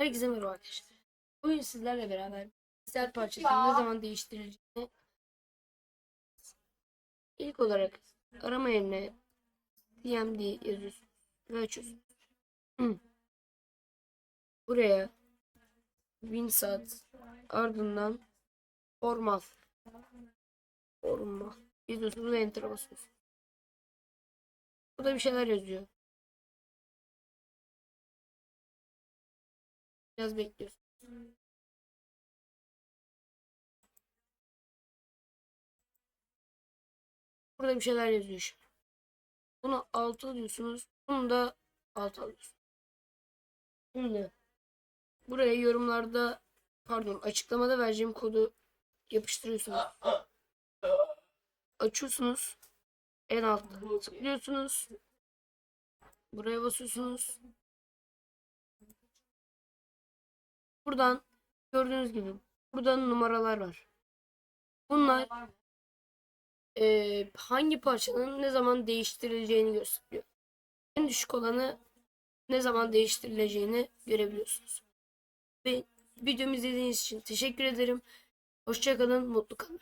Herkese merhaba arkadaşlar. Bugün sizlerle beraber bilgisayar parçasını ne zaman değiştirileceğini ilk olarak arama yerine TMD yazıyorsunuz ve açıyorsunuz. Hı. Buraya WinSat ardından formal formal yazıyorsunuz ve enter'a basıyorsunuz. Burada bir şeyler yazıyor. Biraz bekliyorsun. Burada bir şeyler yazıyor. Bunu alt alıyorsunuz. Bunu da alt alıyorsunuz. Şimdi buraya yorumlarda pardon açıklamada vereceğim kodu yapıştırıyorsunuz. Açıyorsunuz. En altta tıklıyorsunuz. Buraya basıyorsunuz. Buradan gördüğünüz gibi buradan numaralar var. Bunlar eee, hangi parçanın ne zaman değiştirileceğini gösteriyor. En düşük olanı ne zaman değiştirileceğini görebiliyorsunuz. Ve videomu izlediğiniz için teşekkür ederim. Hoşçakalın, mutlu kalın.